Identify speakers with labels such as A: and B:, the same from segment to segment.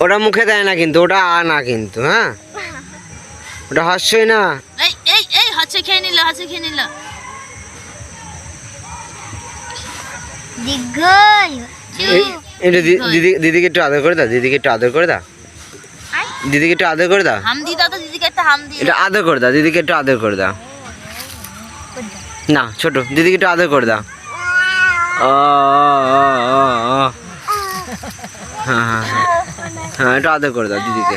A: ওটা মুখে দেয় না কিন্তু ওটা আ না কিন্তু হ্যাঁ? ওটা হাস্যই না।
B: এই এই এই হাতে খেয়ে নিল হাতে খেয়ে নিল।
A: এটা দি- দিদি দিদিকে একটু আদর করে দাও দিদিকে একটু আদর করে দাও। দিদিকে একটু আদর করে দাও।
B: হাম দি দাও তো দিদিকে একটা হাম দি
A: এটা আদর করে দাও দিদিকে একটু আদর করে দাও। না ছোট দিদিকে একটু আদর করে দাও। ও। হ্যাঁ হ্যাঁ হ্যাঁ। হ্যাঁ একটু আদর করে দাও দিদিকে।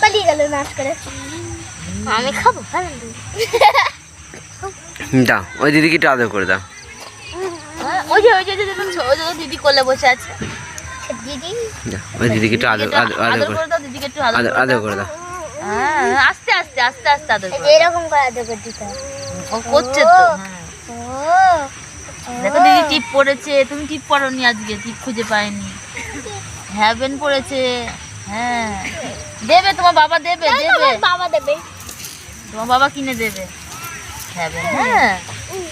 C: পালিয়ে গেল নাচ করে। আমি খাব
A: দাও ওই দিদিকে একটু আদর করে দাও।
B: ওই যে ওই যে ওই যে দেখুন, ওই যে দিদি কোলে বসে আছে।
C: দিদি?
A: ওই দিদিকে একটু আদর করে
B: দাও দিদিকে একটু
A: আদর
B: আদর
A: করে দাও।
B: হ্যাঁ আস্তে আস্তে আস্তে আস্তে আদর
C: এরকম করে আদর করে দিতে
B: ও করছে তো হ্যাঁ। দেখো দিদি টিপ পড়েছে। তুমি টিপ পড়োনি আজকে টিপ খুঁজে পাইনি। হ্যাভেন পড়েছে। হ্যাঁ। দেবে তোমার বাবা দেবে দেবে।
C: বাবা দেবে।
B: তোমার বাবা কিনে দেবে। হ্যাভেন হ্যাঁ।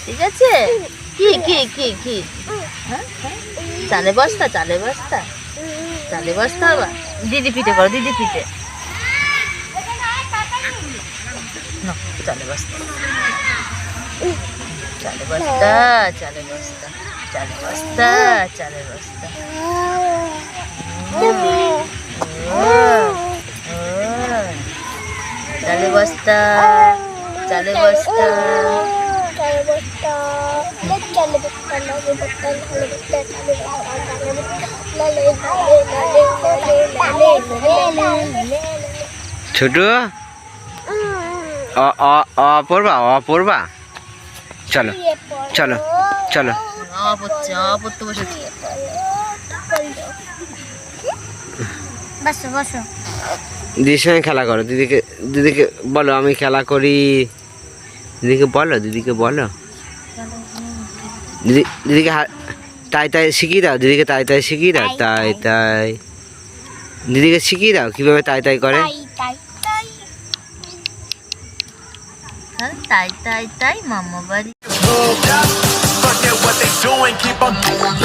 B: ঠিক আছে? কি কি কি কি? হ্যাঁ? চালে বস্তা চালে বস্তা। চালে বস্তা আবার। দিদি পিঠে করো দিদি পিঠে। চালে বস্তা। চালে বস্তা চালে বস্তা চালে বস্তা চালে বস্তা। চালে বস্তা চালে বস্তা।
C: চালে বস্তা চালে বস্তা চালে বস্তা চালে বস্তা লালে
A: ছোট? অ অ অ পড়বা অ পড়বা চলো চলো চলো। দিদির সঙ্গে খেলা করো। দিদিকে দিদিকে বলো, আমি খেলা করি। দিদিকে বলো দিদিকে বলো। দিদি, দিদিকে তাই তাই শিখিয়ে দাও। দিদিকে তাই তাই শিখিয়ে দাও। তাই তাই। দিদিকে শিখিয়ে দাও, কীভাবে তাই তাই করে।
C: আজকাল তাই তাই
B: তাই mama বাড়ি
D: Fuck what they doing, keep on doing